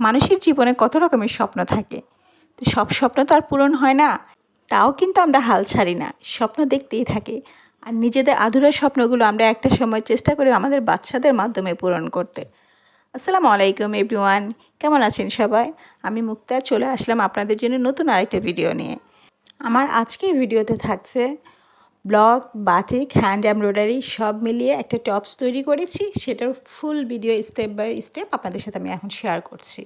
মানুষের জীবনে কত রকমের স্বপ্ন থাকে। তো সব স্বপ্ন তো আর পূরণ হয় না। তাও কিন্তু আমরা হাল ছাড়ি না। স্বপ্ন দেখতেই থাকি। আর নিজেদের আধুরা স্বপ্নগুলো আমরা একটা সময় চেষ্টা করি আমাদের বাচ্চাদের মাধ্যমে পূরণ করতে। আসসালামু আলাইকুম, এভরিওয়ান। কেমন আছেন সবাই? আমি মুক্তা, চলে আসলাম আপনাদের জন্য নতুন আরেকটা ভিডিও নিয়ে। আমার আজকের ভিডিওতে থাকছে ব্লগ, বাটিক, হ্যান্ড এমব্রয়ডারি সব মিলিয়ে একটা টপস তৈরি করেছি। সেটার full video step by step আপনাদের সাথে আমি এখন শেয়ার করছি।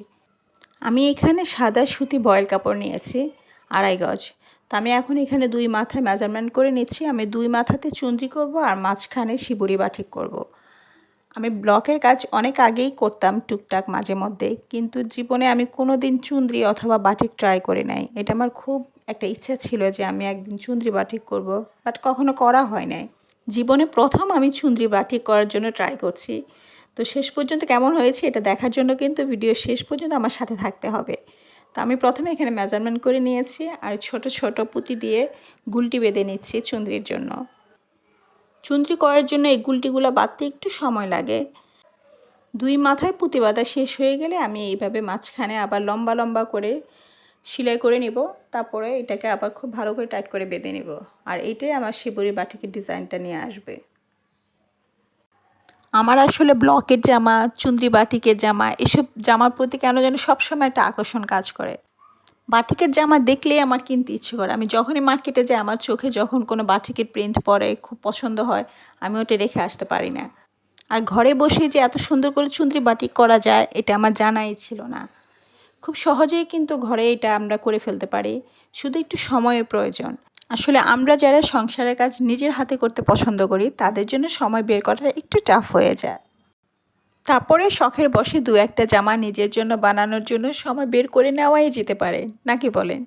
আমি এখানে সাদা সুতি বয়েল কাপড় নিয়েছি, আড়াই গজ। তো আমি এখন এখানে দুই মাথায় মেজারমেন্ট করে নিচ্ছি। আমি দুই মাথাতে চুন্দ্রি করব আর মাঝখানে শিবুরি বাটিক করব। আমি ব্লকের কাজ অনেক আগেই করতাম টুকটাক মাঝে মধ্যে, কিন্তু জীবনে আমি কোনো দিন চুন্দ্রি অথবা বাটিক ট্রাই করে নাই। এটা আমার খুব একটা ইচ্ছা ছিল যে আমি একদিন চুন্দ্রি বাটিক করব বাট কখনো করা হয় নাই। জীবনে প্রথম আমি চুন্দ্রি বাটিক করার জন্য ট্রাই করছি। তো শেষ পর্যন্ত কেমন হয়েছে এটা দেখার জন্য কিন্তু ভিডিও শেষ পর্যন্ত আমার সাথে থাকতে হবে। তো আমি প্রথমে এখানে মেজারমেন্ট করে নিয়েছি, আর ছোট ছোট পুঁতি দিয়ে গুলটি বেঁধে নিচ্ছি চুন্দ্রির জন্য। চুন্দ্রি করার জন্য এই গুলটিগুলো বাঁধতে একটু সময় লাগে। দুই মাথায় পুঁতি বাঁধা শেষ হয়ে গেলে আমি এইভাবে মাঝখানে আবার লম্বা লম্বা করে সেলাই করে নিব। তারপরে এটাকে আবার খুব ভালো করে টাইট করে বেঁধে নিব। আর এইটাই আমার শিবরি বাটিকের ডিজাইনটা নিয়ে আসবে। আমার আসলে ব্লকের জামা চুন্দ্রি বাটিকের জামা, এসব জামার প্রতি কেন যেন সবসময় একটা আকর্ষণ কাজ করে। বাটিকের জামা দেখলেই আমার কিনতে ইচ্ছে করে। আমি যখনই মার্কেটে যাই, আমার চোখে যখন কোনো বাটিকের প্রিন্ট পরে খুব পছন্দ হয়, আমি ওটা রেখে আসতে পারি না। আর ঘরে বসে যে এত সুন্দর করে চুন্দ্রি বাটিক করা যায়, এটা আমার জানাই ছিল না। খুব সহজেই কিন্তু ঘরে এটা আমরা করে ফেলতে পারি। শুধু একটু সময়ের প্রয়োজন। আসলে আমরা যারা সংসারের কাজ নিজের হাতে করতে পছন্দ করি, তাদের জন্য সময় বের করাটা একটু টাফ হয়ে যায়। তারপরে শখের বসে দু একটা জামা নিজের জন্য বানানোর জন্য সময় বের করে নেওয়াই যেতে পারে নাকি বলেন?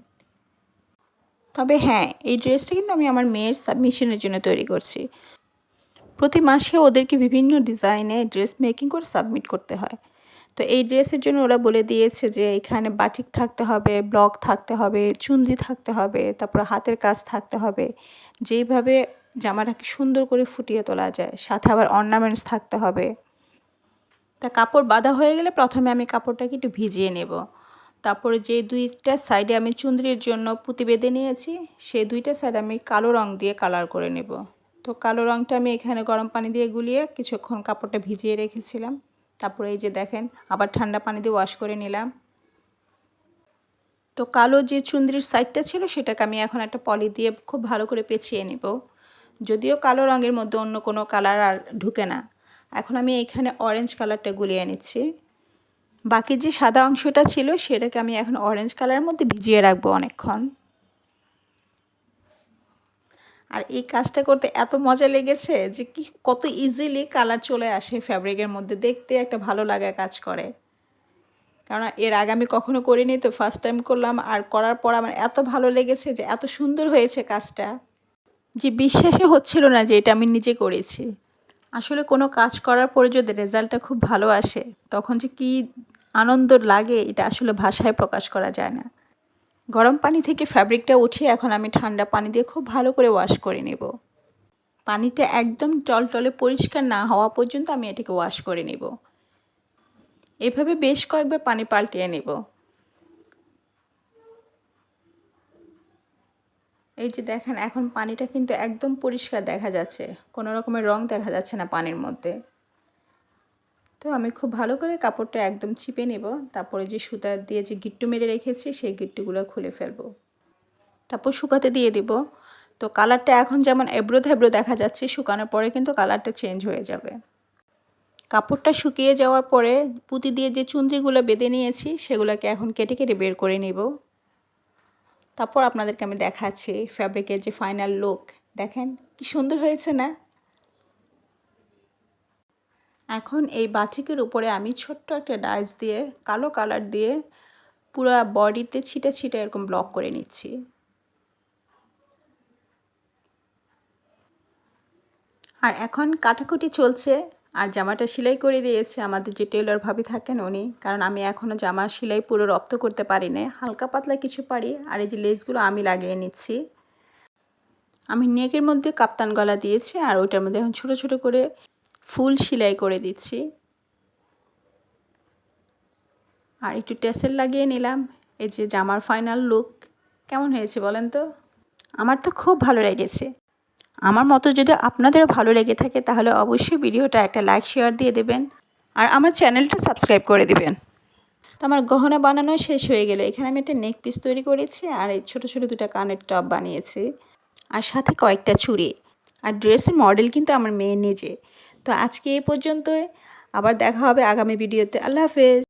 তবে হ্যাঁ এই ড্রেসটা কিন্তু আমি আমার মেয়ের সাবমিশনের জন্য তৈরি করছি। প্রতি মাসে ওদেরকে বিভিন্ন ডিজাইনে ড্রেস মেকিং করে সাবমিট করতে হয়। তো এই ড্রেসের জন্য ওরা বলে দিয়েছে যে এখানে বাটিক থাকতে হবে, ব্লক থাকতে হবে, চুন্দি থাকতে হবে, তারপর হাতের কাজ থাকতে হবে। যেইভাবে জামাটাকে সুন্দর করে ফুটিয়ে তোলা যায়, সাথে আবার অর্নামেন্টস থাকতে হবে। তা কাপড় বাঁধা হয়ে গেলে প্রথমে আমি কাপড়টাকে একটু ভিজিয়ে নেব। তারপরে যে দুইটা সাইডে আমি চুন্দ্রির জন্য পুঁতি বেঁধে নিয়েছি সেই দুইটা সাইড আমি কালো রং দিয়ে কালার করে নেব। তো কালো রংটা আমি এখানে গরম পানি দিয়ে গুলিয়ে কিছুক্ষণ কাপড়টা ভিজিয়ে রেখেছিলাম। তারপরে এই যে দেখেন, আবার ঠান্ডা পানি দিয়ে ওয়াশ করে নিলাম। তো কালো যে চুন্দ্রির সাইডটা ছিল, সেটাকে আমি এখন একটা পলি দিয়ে খুব ভালো করে পেঁচিয়ে নেব। যদিও কালো রঙের মধ্যে অন্য কোনো কালার আর ঢুকে না। এখন আমি এখানে অরেঞ্জ কালারটা গুলিয়ে নিচ্ছি। বাকি যে সাদা অংশটা ছিল সেটাকে আমি এখন অরেঞ্জ কালারের মধ্যে ভিজিয়ে রাখব অনেকক্ষণ। আর এই কাজটা করতে এত মজা লেগেছে যে কি, কত ইজিলি কালার চলে আসে ফ্যাব্রিকের মধ্যে। দেখতে একটা ভালো লাগা কাজ করে। কারণ এর আগে আমি কখনো করিনি, তো ফার্স্ট টাইম করলাম। আর করার পর আমার এত ভালো লেগেছে যে এত সুন্দর হয়েছে কাজটা। যে বিশ্বাসে হচ্ছিল না যে এটা আমি নিজে করেছি। আসলে কোনো কাজ করার পরে যদি রেজাল্টটা খুব ভালো আসে, তখন যে কি আনন্দ লাগে এটা আসলে ভাষায় প্রকাশ করা যায় না। গরম পানি থেকে ফ্যাব্রিকটা উঠিয়ে এখন আমি ঠান্ডা পানি দিয়ে খুব ভালো করে ওয়াশ করে নেব। পানিটা একদম টলটলে পরিষ্কার না হওয়া পর্যন্ত আমি এটাকে ওয়াশ করে নেব। এভাবে বেশ কয়েকবার পানি পাল্টিয়ে নেব। এই যে দেখেন, এখন পানিটা কিন্তু একদম পরিষ্কার দেখা যাচ্ছে। কোনো রকমের রং দেখা যাচ্ছে না পানির মধ্যে। তো আমি খুব ভালো করে কাপড়টা একদম চিপে নেব। তারপরে যে সুতা দিয়ে যে গিট্টু মেরে রেখেছি, সেই গিট্টুগুলো খুলে ফেলব। তারপর শুকাতে দিয়ে দিব। তো কালারটা এখন যেমন এবড়ো থেবড়ো দেখা যাচ্ছে, শুকানোর পরে কিন্তু কালারটা চেঞ্জ হয়ে যাবে। কাপড়টা শুকিয়ে যাওয়ার পরে পুঁতি দিয়ে যে চুন্দ্রিগুলো বেঁধে নিয়েছি, সেগুলোকে এখন কেটে কেটে বের করে নেব। তারপর আপনাদেরকে আমি দেখাচ্ছি ফ্যাব্রিকের যে ফাইনাল লুক দেখেন, কি সুন্দর হয়েছে না? এখন এই বাটিকের উপরে আমি ছোট্ট একটা ডাইস দিয়ে, কালো কালার দিয়ে পুরো বডিতে ছিটে ছিটে এরকম ব্লক করে নিচ্ছি। আর এখন কাটাকুটি চলছে। আর জামাটা সেলাই করে দিয়েছে আমাদের যে টেলর ভাবি থাকেন উনি। কারণ আমি এখনও জামা সেলাই পুরো রপ্ত করতে পারি না হালকা পাতলা কিছু পারি আর এই যে লেসগুলো আমি লাগিয়ে নিচ্ছি। আমি নেকের মধ্যে কাপ্তান গলা দিয়েছি আর ওইটার মধ্যে এখন ছোটো ছোটো করে ফুল সেলাই করে দিচ্ছি। আর একটু টেসেল লাগিয়ে নিলাম। এই যে জামার ফাইনাল লুক কেমন হয়েছে বলেন তো? আমার তো খুব ভালো লেগেছে। আমার মতো যদি আপনাদেরও ভালো লেগে থাকে তাহলে অবশ্যই ভিডিওটা একটা লাইক শেয়ার দিয়ে দেবেন। আর আমার চ্যানেলটা সাবস্ক্রাইব করে দেবেন। তো আমার গহনা বানানো শেষ হয়ে গেল। এখানে আমি একটা নেক পিস তৈরি করেছি আর এই ছোটো ছোটো দুটো কানের টপ বানিয়েছি। আর সাথে কয়েকটা চুড়ি। আর ড্রেসের মডেল কিন্তু আমার মেয়ে নিজে। তো আজকে এই পর্যন্তই। আবার দেখা হবে আগামী ভিডিওতে আল্লাহ হাফেজ।